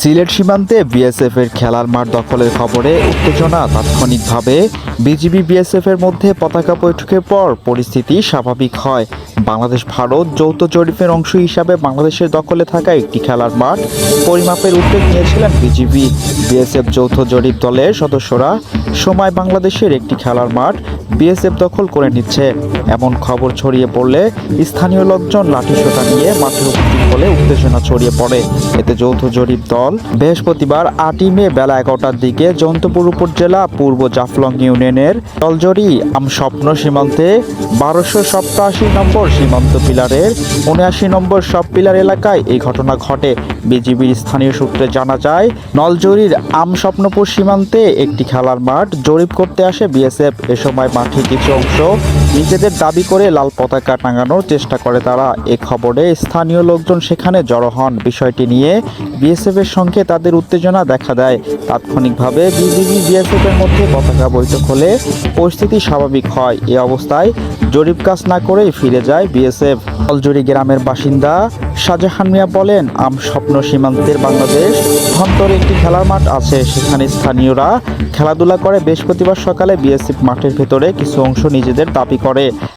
সিলেট সীমান্তে বিএসএফ এর খেলার মাঠ দখলের খবরে উত্তেজনা তাৎক্ষণিকভাবে। বিজিবি বিএসএফ এর মধ্যে পতাকা বৈঠকের পর পরিস্থিতি স্বাভাবিক হয়। বাংলাদেশ ভারত যৌথ জরিপের অংশ হিসাবে বাংলাদেশের দখলে থাকা একটি খেলার মাঠ পরিমাপের উদ্যোগ নিয়েছিলেন বিজিবি। বিএসএফ যৌথ জরিপ দলের সদস্যরা সময় বাংলাদেশের একটি খেলার মাঠ বিএসএফ দখল করে নিচ্ছে। এমন খবর ছড়িয়ে পড়লে স্থানীয় লোকজন লাঠিসোঁটা নিয়ে মাঠে উপস্থিত হলে উত্তেজনা ছড়িয়ে পড়ে। এতে যৌথ জরিপ দল বৃহস্পতিবার আটই মে বেলা এগারোটার দিকে জন্তপুর উপজেলা পূর্ব জাফলং ইউনিয়নের দলজরি আম স্বপ্ন সীমান্তে বারোশো সপ্তাশি নম্বর সীমান্ত পিলারের উনআশি নম্বর সব পিলার এলাকায় এই ঘটনা ঘটে। বিজিবির স্থানীয় সূত্রে জানা যায়, নলজরির আম স্বপ্নপুর সীমান্তে একটি খেলার মাঠ জরিপ করতে আসে বিএসএফ। এ সময় মাঠে কিছু অংশ নিজেদের দাবি করে লাল পতাকা টাঙানোর চেষ্টা করে তারা। এ খবরে স্থানীয় লোকজন সেখানে জড়ো হন। বিষয়টি নিয়ে বিএসএফ এর সঙ্গে তাদের উত্তেজনা দেখা দেয়। তাৎক্ষণিকভাবে বিজিবি বিএসএফ এর মধ্যে পতাকা বৈঠক হলে পরিস্থিতি স্বাভাবিক হয়। এ অবস্থায় জরিপ কাজ না করেই ফিরে যায় বিএসএফ। অলজুরি গ্রামের বাসিন্দা শাহজাহান মিয়া বলেন, আম স্বপ্ন সীমান্তের বাংলাদেশ। ভন্তরে একটি খেলার মাঠ আছে। সেখানে স্থানীয়রা খেলাধুলা করে। বৃহস্পতিবার সকালে বিএসএফ মাঠের ভেতরে কিছু অংশ নিজেদের দাবি করে।